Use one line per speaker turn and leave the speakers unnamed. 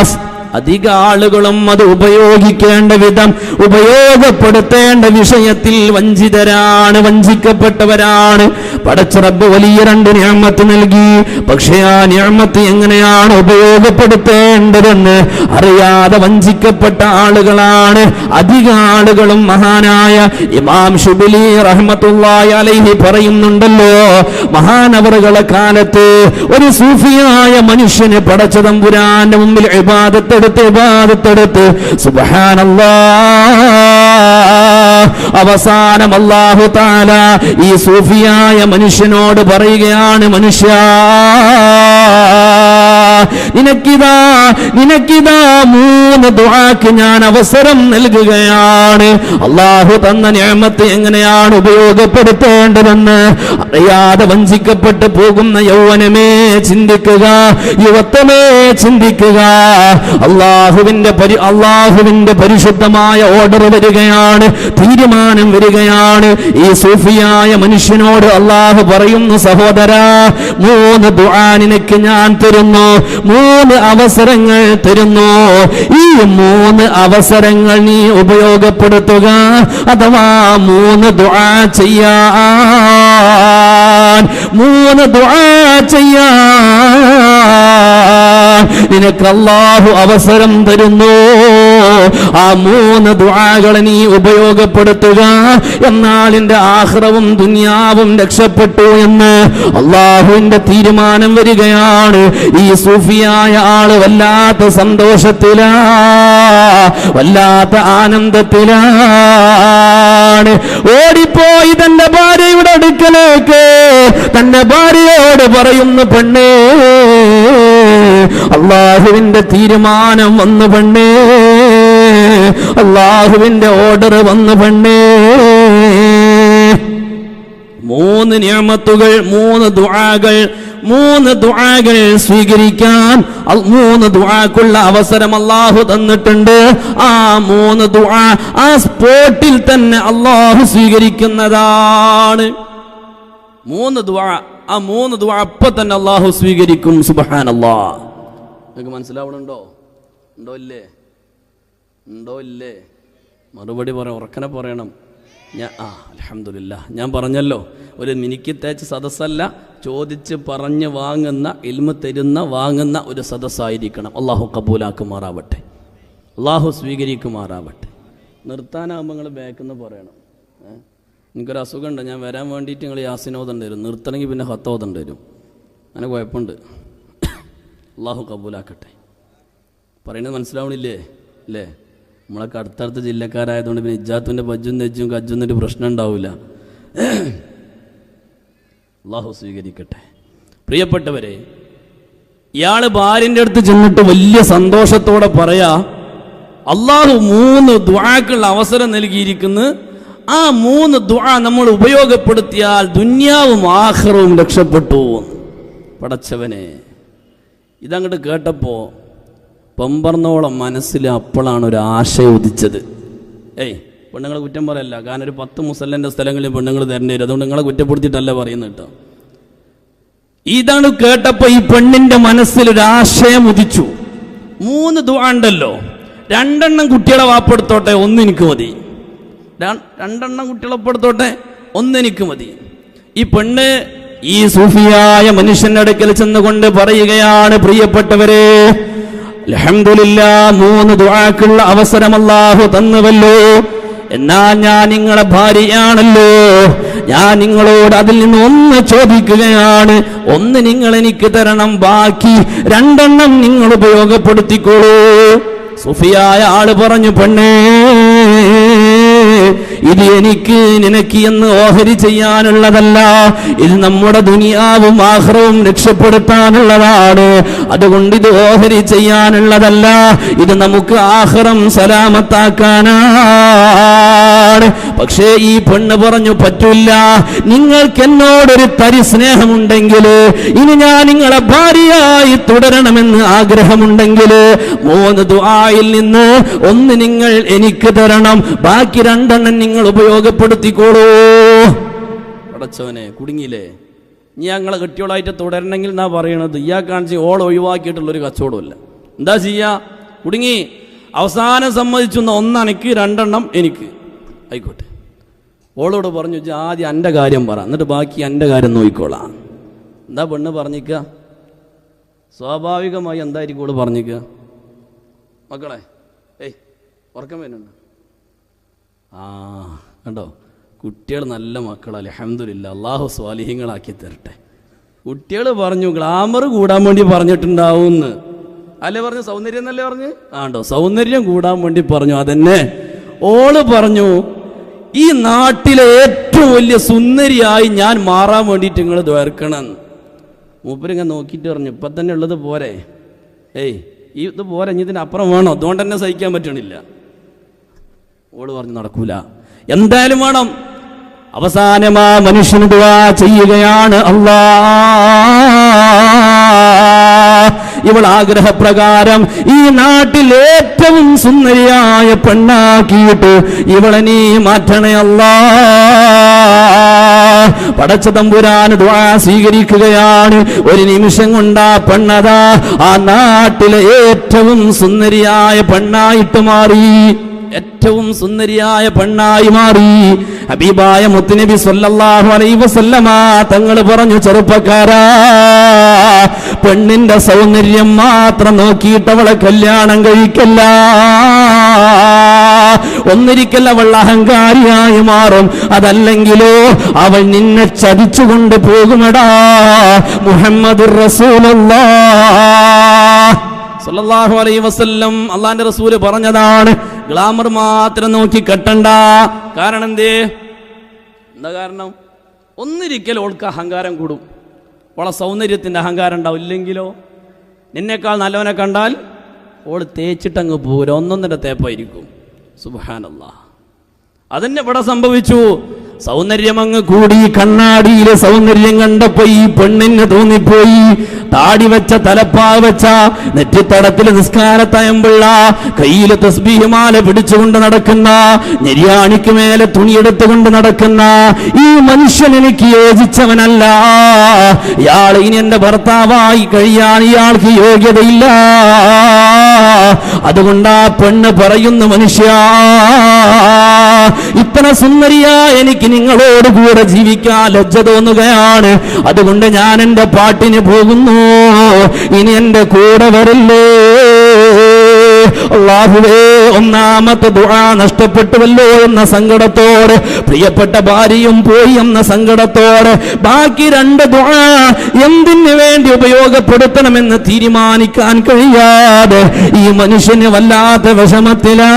നാസ് അധിക ആളുകളും അത് ഉപയോഗിക്കേണ്ട വിധം ഉപയോഗപ്പെടുത്തേണ്ട വിഷയത്തിൽ വഞ്ചിതരാണ് വഞ്ചിക്കപ്പെട്ടവരാണ്. പടച്ചിറപ്പ് വലിയ രണ്ട് ഞാമത്ത് നൽകി. പക്ഷേ ആ ഞാമത്ത് എങ്ങനെയാണ് ഉപയോഗപ്പെടുത്തേണ്ടതെന്ന് അറിയാതെ വഞ്ചിക്കപ്പെട്ട ആളുകളാണ്. അധിക ആളുകളും മഹാനായ ഇമാം ഷുബിലി റഹ്മത്തുള്ളാഹി അലൈഹി പറയുന്നുണ്ടല്ലോ മഹാനവറുകളെ കാലത്ത് ഒരു സൂഫിയായ മനുഷ്യന് പടച്ചതമ്പുരാന്റെ മുമ്പിൽ ഇബാദത്തെടുത്ത് ഇബാദത്തെടുത്ത് അവസാനം അല്ലാഹു താല ഈ സൂഫിയായ മനുഷ്യനോട് പറയുകയാണ് മനുഷ്യ നിനക്കിതാ നിനക്കിതാ മൂന്ന് ദുആക്ക് ഞാൻ അവസരം നൽകുകയാണ്. അള്ളാഹു തന്ന നിഅമത്ത് എങ്ങനെയാണ് ഉപയോഗപ്പെടുത്തേണ്ടതെന്ന് അറിയാതെ വഞ്ചിക്കപ്പെട്ടു പോകുന്ന യൗവനമേ ചിന്തിക്കുക യുവത്വമേ ചിന്തിക്കുക. അള്ളാഹുവിന്റെ പരി അള്ളാഹുവിന്റെ പരിശുദ്ധമായ ഓർഡർ വരികയാണ് തീരുമാനം വരികയാണ്. ഈ സൂഫിയായ മനുഷ്യനോട് അള്ളാഹു പറയുന്നു സഹോദര മൂന്ന് ദുആ നിനക്ക് ഞാൻ തരുന്നു. മൂന്ന് അവസരങ്ങൾ തരുന്നു. ഈ മൂന്ന് അവസരങ്ങൾ നീ ഉപയോഗപ്പെടുത്തുക. അഥവാ മൂന്ന് ദുആ ചെയ്യാൻ. മൂന്ന് ദുആ ചെയ്യാൻ. നിനക്ക് അള്ളാഹു അവസരം തരുന്നു. ആ മൂന്ന് ദുആകളെ നീ ഉപയോഗപ്പെടുത്തുക. എന്നാൽ എന്റെ ആഹ്റവും ദുനിയാവും രക്ഷപ്പെട്ടു എന്ന് അള്ളാഹുവിന്റെ തീരുമാനം വരികയാണ്. ഈ സൂഫിയായ ആൾ വല്ലാത്ത സന്തോഷത്തിലാ വല്ലാത്ത ആനന്ദത്തിലാണ്. ഓടിപ്പോയി തന്റെ ഭാര്യയുടെ അടുക്കലേക്ക്. തന്റെ ഭാര്യയോട് പറയുന്ന പെണ്ണേ അള്ളാഹുവിന്റെ തീരുമാനം വന്നു പെണ്ണേ. അള്ളാഹുവിന്റെ ഓർഡർ വന്നു പെണ്ണേ. മൂന്ന് നിയമത്തുകൾ മൂന്ന് ദുആകൾ മൂന്ന് ദുആകൾ സ്വീകരിക്കാൻ മൂന്ന് ദുആക്കുള്ള അവസരം അള്ളാഹു തന്നിട്ടുണ്ട്. ആ മൂന്ന് ദുആ ആ സ്പോട്ടിൽ തന്നെ അള്ളാഹു സ്വീകരിക്കുന്നതാണ്. മൂന്ന് ദുആ ആ മൂന്ന് ദുആ അപ്പൊ തന്നെ അള്ളാഹു സ്വീകരിക്കും. സുബ്ഹാനല്ലാഹ് നിങ്ങൾക്ക് മനസ്സിലാവണുണ്ടോ? ഉണ്ടോ ഇല്ലേ? ഉണ്ടോ ഇല്ലേ? മറുപടി പറ ഉറക്കനെ പറയണം. ഞാൻ ആ അലഹമില്ല ഞാൻ പറഞ്ഞല്ലോ ഒരു മിനിക്ക് തേച്ച് സദസ്സല്ല ചോദിച്ച് പറഞ്ഞ് വാങ്ങുന്ന ഇൽമ തരുന്ന വാങ്ങുന്ന ഒരു സദസ്സായിരിക്കണം. അള്ളാഹു കബൂലാക്കുമാറാവട്ടെ. അള്ളാഹു സ്വീകരിക്കുമാറാവട്ടെ. നിർത്താനാകുമ്പോൾ നിങ്ങൾ ബാക്കെന്ന് പറയണം? എനിക്കൊരു അസുഖമുണ്ട് ഞാൻ വരാൻ വേണ്ടിയിട്ട് നിങ്ങൾ യാസിനോദണ്ട് വരും. നിർത്തണമെങ്കിൽ പിന്നെ ഹത്തോദണ്ട് വരും. അങ്ങനെ കുഴപ്പമുണ്ട്. അള്ളാഹു കബൂലാക്കട്ടെ. പറയുന്നത് മനസ്സിലാവണില്ലേ? അല്ലേ നമ്മളൊക്കെ അടുത്തടുത്ത ജില്ലക്കാരായതുകൊണ്ട് പിന്നെ ഇജാത്തുവിന്റെ ബജ്ജും നെജ്ജും കജ്ജും ഒരു പ്രശ്നം ഉണ്ടാവില്ല. അള്ളാഹു സ്വീകരിക്കട്ടെ. പ്രിയപ്പെട്ടവരെ ഇയാൾ ഭാര്യന്റെ അടുത്ത് ചെന്നിട്ട് വലിയ സന്തോഷത്തോടെ പറയാ അള്ളാഹു മൂന്ന് ദ്വാക്കുള്ള അവസരം നൽകിയിരിക്കുന്നു. ആ മൂന്ന് ദ്വാ നമ്മൾ ഉപയോഗപ്പെടുത്തിയാൽ ദുന്യാവും ആഹ്റവും രക്ഷപ്പെട്ടു. പടച്ചവനെ ഇതങ്ങോട്ട് കേട്ടപ്പോൾ പമ്പർന്നോളം മനസ്സിൽ അപ്പോഴാണ് ഒരു ആശ ഉദിച്ചത്. ഏയ് പെണ്ണുങ്ങളെ കുറ്റം പറയല്ല. കാരണം ഒരു പത്ത് മുസല്ലന്റെ സ്ഥലങ്ങളിൽ പെണ്ണുങ്ങൾ തരേണ്ടി വരും. അതുകൊണ്ട് നിങ്ങളെ കുറ്റപ്പെടുത്തിയിട്ടല്ല പറയുന്നത് കേട്ടോ. ഇതാണ് കേട്ടപ്പോൾ ഈ പെണ്ണിന്റെ മനസ്സിൽ ഒരു ആശയം ഉദിച്ചു. മൂന്ന് ദുണ്ടല്ലോ രണ്ടെണ്ണം കുട്ടികളെ വാപ്പെടുത്തോട്ടെ ഒന്ന് എനിക്ക് മതി. രണ്ടെണ്ണം കുട്ടികളെ പെടുത്തോട്ടെ ഒന്ന് എനിക്ക് മതി. ഈ പെണ്ണ് ഈ സൂഫിയായ മനുഷ്യന്റെ അടുക്കൽ ചെന്നുകൊണ്ട് പറയുകയാണ് പ്രിയപ്പെട്ടവരെ അൽഹംദുലില്ലാ മൂന്ന് ദുആക്കുള്ള അവസരം അല്ലാഹു തന്നുവല്ലോ. എന്നാൽ ഞാൻ നിങ്ങളെ ഭാര്യയാണല്ലോ. ഞാൻ നിങ്ങളോട് അതിൽ നിന്ന് ഒന്ന് ചോദിക്കുകയാണ്. ഒന്ന് നിങ്ങൾ എനിക്ക് തരണം ബാക്കി രണ്ടെണ്ണം നിങ്ങൾ ഉപയോഗപ്പെടുത്തിക്കോളൂ. സുഫിയായ ആൾ പറഞ്ഞു പെണ്ണേ ഇത് എനിക്ക് നിനക്ക് എന്ന് ഓഹരി ചെയ്യാനുള്ളതല്ല. ഇത് നമ്മുടെ ദുനിയാവും ആഹ്റവും രക്ഷപ്പെടുത്താനുള്ളതാണ്. അതുകൊണ്ട് ഇത് ഓഹരി ചെയ്യാനുള്ളതല്ല. ഇത് നമുക്ക് ആഹ്റം സലാമത്താക്കാനാണ്. പക്ഷേ ഈ പെണ്ണ് പറഞ്ഞു പറ്റില്ല. നിങ്ങൾക്ക് എന്നോടൊരു തരി സ്നേഹമുണ്ടെങ്കിൽ ഇനി ഞാൻ നിങ്ങളെ ഭാര്യയായി തുടരണമെന്ന് ആഗ്രഹമുണ്ടെങ്കിൽ മൂന്ന് ദുആയിൽ നിന്ന് ഒന്ന് നിങ്ങൾ എനിക്ക് തരണം. ബാക്കി രണ്ടെണ്ണം നിങ്ങൾ ഉപയോഗപ്പെടുത്തിക്കോളൂ. അടച്ചവനെ കുടുങ്ങിയില്ലേ? ഇനി ഞങ്ങളെ കെട്ടിയോളായിട്ട് തുടരണമെങ്കിൽ എന്നാ പറയണത്? ഇയാൾ കാണിച്ച് ഓൾ ഒഴിവാക്കിയിട്ടുള്ളൊരു കച്ചവടമല്ല എന്താ ചെയ്യാ? കുടുങ്ങി. അവസാനം സമ്മതിച്ചു ഒന്നനക്ക് രണ്ടെണ്ണം എനിക്ക്. ആയിക്കോട്ടെ. ഓളോട് പറഞ്ഞു ആദ്യം എന്റെ കാര്യം പറ. എന്നിട്ട് ബാക്കി എന്റെ കാര്യം നോക്കിക്കോളാം. എന്താ പെണ്ണ് പറഞ്ഞിക്ക സ്വാഭാവികമായി എന്തായിരിക്കും ഓൾ പറഞ്ഞിക്ക മക്കളെ ഏയ് ഉറക്കം വരുന്നുണ്ട്? ആ കണ്ടോ? കുട്ടികൾ നല്ല മക്കള അലഹമില്ല അള്ളാഹു സ്വാലിഹ്യങ്ങളാക്കി തരട്ടെ. കുട്ടികൾ പറഞ്ഞു ഗ്ലാമർ കൂടാൻ വേണ്ടി പറഞ്ഞിട്ടുണ്ടാവുമെന്ന് അല്ലേ പറഞ്ഞു? സൗന്ദര്യം എന്നല്ലേ പറഞ്ഞു? ആണ്ടോ സൗന്ദര്യം കൂടാൻ വേണ്ടി പറഞ്ഞു. അതന്നെ. ഓൾ പറഞ്ഞു ഈ നാട്ടിലെ ഏറ്റവും വലിയ സുന്ദരിയായി ഞാൻ മാറാൻ വേണ്ടിയിട്ട് നിങ്ങൾ ദ്വേർക്കണം മൂപ്പരിങ്ങനെ നോക്കിയിട്ട് പറഞ്ഞു ഇപ്പം തന്നെ ഉള്ളത് പോരെ. ഏയ് ഈ ഇത് പോരെ ഇതിനപ്പുറം വേണോ? അതുകൊണ്ട് തന്നെ സഹിക്കാൻ പറ്റണില്ല. ഓൾ പറഞ്ഞു നടക്കൂല. എന്തായാലും വേണം. അവസാനമാ മനുഷ്യന് ദുആ ചെയ്യുകയാണ് അല്ലാ ഇവൾ ആഗ്രഹപ്രകാരം ഈ നാട്ടിൽ ഏറ്റവും സുന്ദരിയായ പെണ്ണാക്കിയിട്ട് ഇവളെ നീ മാറ്റണേ അല്ലാ പടച്ച തമ്പുരാൻ ദുആ സ്വീകരിക്കുകയാണ്. ഒരു നിമിഷം കൊണ്ടാ പെണ്ണതാ. ആ നാട്ടിലെ ഏറ്റവും സുന്ദരിയായ പെണ്ണായിട്ട് മാറി. ഏറ്റവും സുന്ദരിയായ പെണ്ണായി മാറി. ഹബീബായ മുത്തുനബി സല്ലല്ലാഹു അലൈഹി വസല്ലമ തങ്ങൾ പറഞ്ഞു ചെറുപ്പക്കാരാ പെണ്ണിന്റെ സൗന്ദര്യം മാത്രം നോക്കിയിട്ട് അവളെ കല്യാണം കഴിക്കല്ല. ഒന്നിരിക്കൽ അവൾ അഹങ്കാരിയായി മാറും. അതല്ലെങ്കിലോ അവൾ നിന്നെ ചതിച്ചുകൊണ്ട് പോകുമെടാ. മുഹമ്മദ് സല്ലല്ലാഹു അലൈഹി വസല്ലം അള്ളാന്റെ റസൂൽ പറഞ്ഞതാണ് ഗ്ലാമർ മാത്രം നോക്കി കെട്ടണ്ട. കാരണം എന്തേ എന്താ കാരണം? ഒന്നിരിക്കൽ ഓൾക്ക് അഹങ്കാരം കൂടും. ഓളെ സൗന്ദര്യത്തിന്റെ അഹങ്കാരം ഉണ്ടാവും. ഇല്ലെങ്കിലോ? നിന്നേക്കാൾ നല്ലവനെ കണ്ടാൽ ഓൾ തേച്ചിട്ടങ്ങ് പോരും. ഒന്നൊന്നര തേപ്പായിരിക്കും. സുബാനല്ല അതന്നെ ഇവിടെ സംഭവിച്ചു. സൗന്ദര്യം അങ്ങ് കൂടി കണ്ണാടിയിലെ സൗന്ദര്യം കണ്ടപ്പോ ഈ പെണ്ണിന് തോന്നിപ്പോയി. താടി വെച്ച തലപ്പാവ് വെച്ച നെറ്റിത്തടത്തിൽ നിസ്കാരത്തയമ്പിള്ള കയ്യിലെ തസ്ബീഹിമാല പിടിച്ചുകൊണ്ട് നടക്കുന്ന ഞെരിയാണിക്ക് മേലെ തുണിയെടുത്തുകൊണ്ട് നടക്കുന്ന ഈ മനുഷ്യൻ എനിക്ക് യോജിച്ചവനല്ല. ഇയാൾ ഇനി എന്റെ ഭർത്താവായി കഴിയാൻ ഇയാൾക്ക് യോഗ്യതയില്ല. അതുകൊണ്ട് ആ പെണ്ണ് പറയുന്ന മനുഷ്യ ഇത്ര സുന്ദരിയ എനിക്ക് നിങ്ങളോട് കൂടെ ജീവിക്കാൻ ലജ്ജ തോന്നുകയാണ്. അതുകൊണ്ട് ഞാൻ എന്റെ പാട്ടിന് പോകുന്നു. ഇനി എന്റെ കൂടെ വരല്ലേ? ഒന്നാമത്തെ ദുആ നഷ്ടപ്പെട്ടുവല്ലോ എന്ന സങ്കടത്തോടെ പ്രിയപ്പെട്ട ഭാര്യയും പോയി എന്ന സങ്കടത്തോടെ ബാക്കി രണ്ട് ദുആ എന്തിനു വേണ്ടി ഉപയോഗപ്പെടുത്തണമെന്ന് തീരുമാനിക്കാൻ കഴിയാതെ ഈ മനുഷ്യന് വല്ലാത്ത വിഷമത്തിലാ